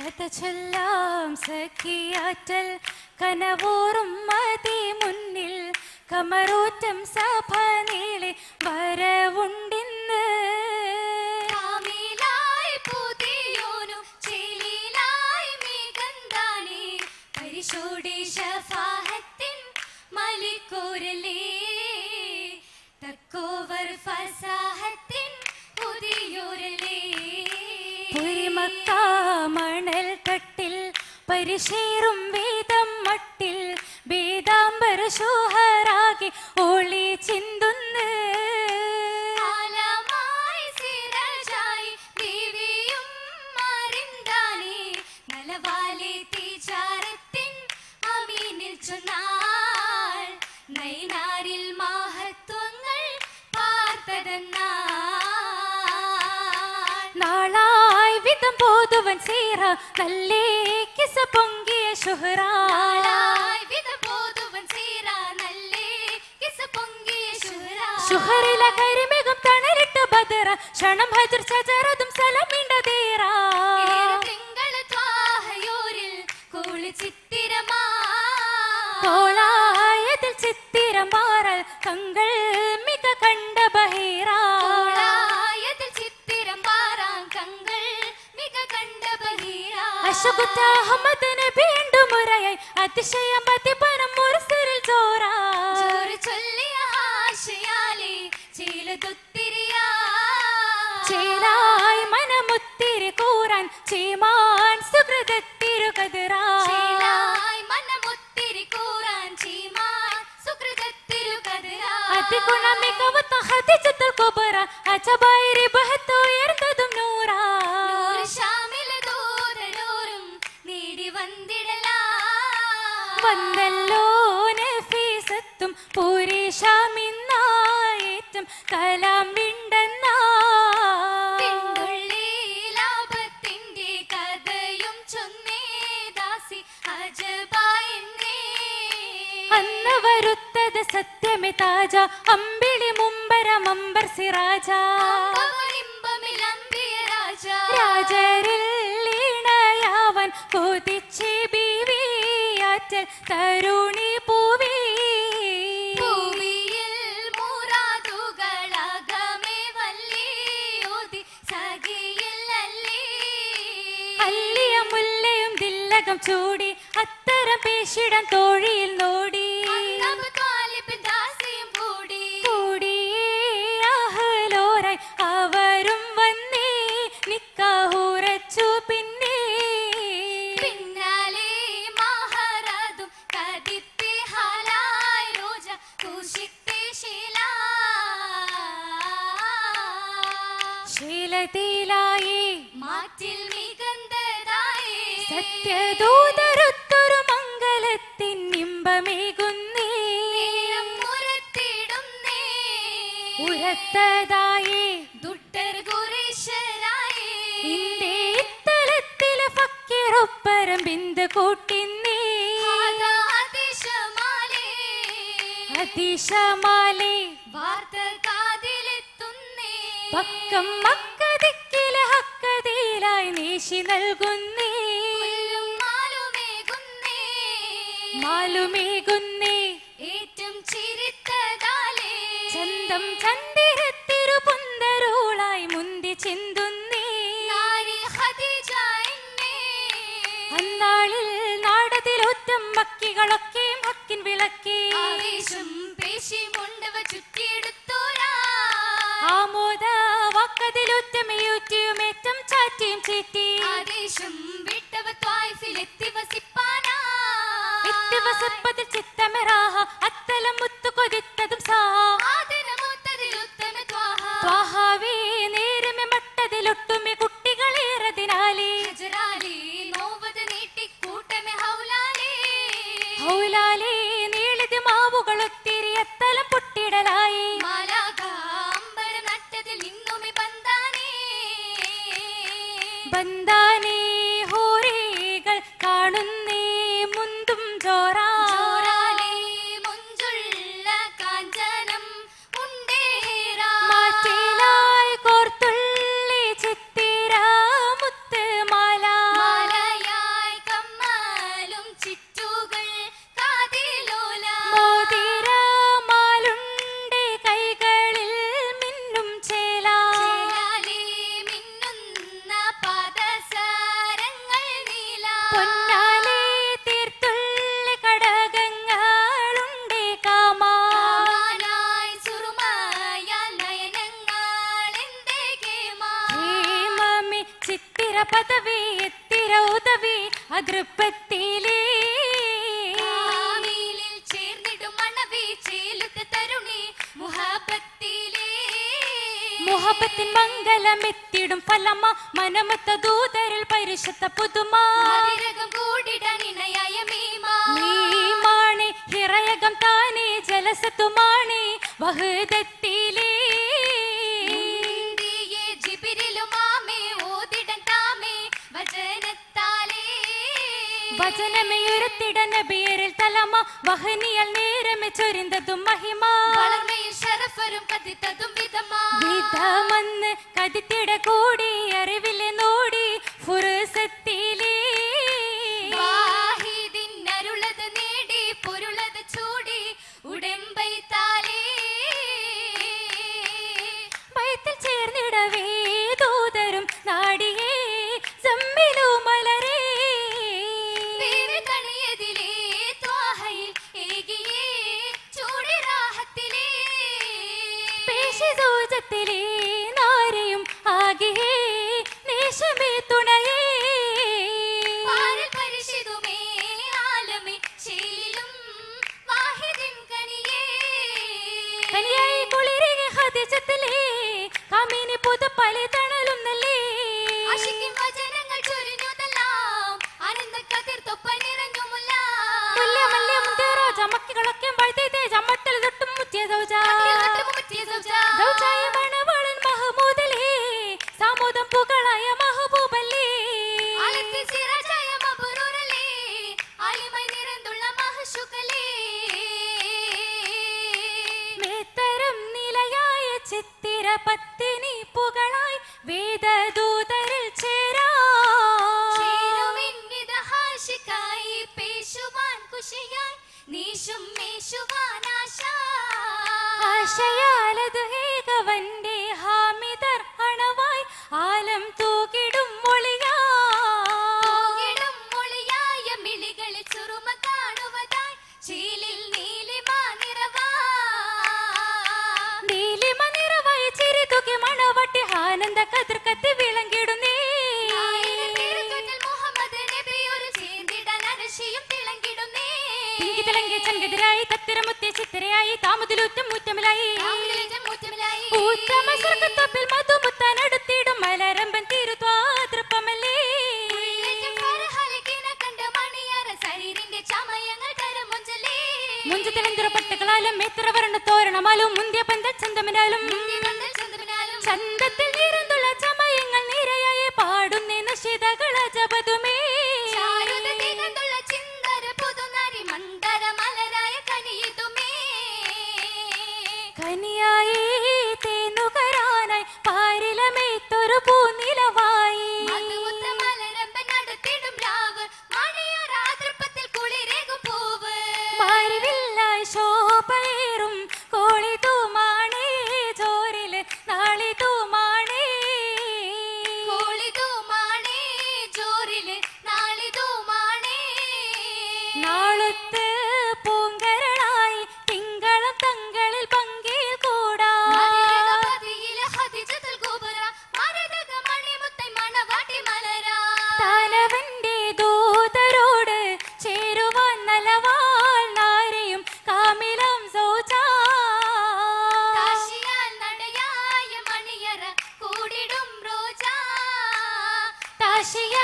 കഥ സഖിയാറ്റൽ കനവോറും മതി മുന്നിൽ. കമറൂറ്റം സഭ നീളെ വരവുണ്ടിന്ന്. പരിശോടി ഷഫാഹത്തിൻ മലിക്കൂരലേ തക്കോവർ ഫസാഹത്തിൻ പുതിയോരലേ. പുരിമക്കാമണൽ കട്ടിൽ പരിശീറും വീതം മട്ടിൽ വേദാംബര ശോഹരാകി ഒളി ചിന്തുന്ന്. നൈനാരിൽ മഹത്വങ്ങൾ പാർത്തതെന്നാൾ. നാളായി വിധം പോതുവൻ സീറ നല്ലേ കിസ പൊങ്കിയ ശുഹ്റ നാളായി വിധബോധവൻ സീറ നല്ലേ കിസ പൊങ്കിയ ശുഹ്റ. ശുഹറില കരിമേഘം തണലിട്ട് ബദറ ക്ഷണം ഹജർ ചജറതും സലമിണ്ട തീറ ഏറെ തിങ്കള് ത്വാഹയോരിൽ കുളിച്ചിത്തിരമാ. കോളായതിൽ ചിത്തിരം മാറൽ കങ്കൾ മിക കണ്ട അശുകുത്ത അഹമ്മദിന് വീണ്ടും മുറയായി അതിശയം മതിപനം മുരസരിൽ ചോറാ ചൊല്ലിയ ആശയാലേ ചീലതൊത്തിരിയാ. ചേലായി മനമുത്തിരി കൂറാൻ ചീമാൻ സുഹൃതത്തിരുകതിറാ ചീലായി മനമൊത്തിരി കൂറാൻ ചീമാൻ സുകൃതത്തിരുകതിരാ. അതിഗുണ മികവുത്ത ഹദിജത്തുൽ കുബറ അജബായിരി ബഹത്ത് വന്നല്ലോ നഫീസത്തും പൂരീഷാമിന്നായേറ്റം കലാം വിണ്ടെന്നാ ലാഭത്തിന്റെ കഥയും ചൊന്നേ ദാസി അജബായെന്നേ. അന്ന് വരുത്തത് സത്യമേ താജ അമ്പിളി മുമ്പര മമ്പർ സിറാജ. രാജരിൽ കൊതിച്ചേ ബീവിയാറ്റൽ തരുണി പൂവി വല്ലിയോതി. അല്ലിയ മുല്ലയും ദില്ലകം ചൂടി അത്തരം പേശിടം തോഴിയിൽ നോടി ശീലത്തിലായി മാറ്റിൽ മികന്തതായി സത്യദൂതരുത്തൊരു മംഗലത്തിൻ ഇമ്പമേകുന്നേ. ഉരത്തതായി ദുട്ടർ ഖുറൈശരായി. ഇന്റെ ഇത്തലത്തിലെ ഫക്കീറൊപ്പരം ബിന്ദു കൂട്ടിന്നേ അതിശമാലേ. അതിശമാലേ. പക്കം മക്കതിക്കിലെ ഹക്കതിയിലായി നീശി നൽകുന്നേ മാലുമേകുന്നേ. ഏറ്റം ചിരിത്തതാലേ. ചന്തം ചന്ദിരത്തിരു പുന്തരുളായി മുന്തി ചിന്തുന്നേ അന്നാളിൽ ഖദീജ ഒറ്റം അന്നാളിൽ നാടതിലൊറ്റം മക്കികളൊക്കെ മക്കിൻ വിളക്കി ആവേശം പേശിമുണ്ടവ ചുറ്റിയെടുത്തോരാ. വാക്കതിലൊറ്റമയൂറ്റിയുമേറ്റം ചാറ്റിയും ചീറ്റി ആദേശം വിട്ടവ ത്വായിഫിലെത്തി വസിപ്പാനാ. ഇത്തിവസപ്പതിൽ ചിത്തമെറാഹ അത്തലം മുത്തു കൊതിത്തതും സാ ആദരമൊത്തതിലുത്തമ ത്വാഹ. ത്വാഹാവേ നേരമെ മട്ടതിലൊട്ടുമെ കുട്ടികളേറതിനാലേ ഹജറാലേ നോവത് നീട്ടി കൂട്ടമെ ഹൗലാലേ. ഹൗലാലേ നീളിത് മാവുകളൊത്തിരി അത്തലം പൊട്ടിടലായി ചിത്തിര പദവി എത്തിര ഉദവി അതൃപ്പത്തിലേ. ചേർന്നിടും മണവി ചേലുത്ത തരുണി മുഹബത്തിലേ. മുഹബത്തിൻ മംഗലമെത്തിടും ഫലമ മനമത്ത ദൂതരിൽ പരിശത്ത പുതുമാ. ഹിറയകം താനേ ജലസത്തുമാണേ വഹദത്തിലേ വചനമേയുരത്തിട നബിയരിൽ തലമ വഹനിയൽ നേരമെ ചൊരിന്തതും മഹിമ വളർമയിൽ ശരഫരും കതിത്തതും വിധമാ. വിധമന്ന് കതിത്തിട കൂടി അറിവിലെ നിറന്തുള്ള മഹശുകലേ. മേത്തരം നിലയായ ചിത്തിര പത്തിനി പുകളായി വേദദൂതരിൽ ചേരാ ചേരുമിന്നിത ഹാഷിക്കായി പേശുവാൻ കുശിയായി നീശും മേശുവാൻ ആശ. ആശയാലത് ചങ്കതിരായി ചിത്തിരയായി താമുതിലൂറ്റം മുറ്റമിലായി. മലരമ്പൻ തിരുത്വാതൃപ്പമല്ലേ പട്ടുകളാലും എത്ര വർണ തോരണമാലും മുന്തിയ പന്ത ചന്തമിനാലും. siapa tuh, Mi? Russia.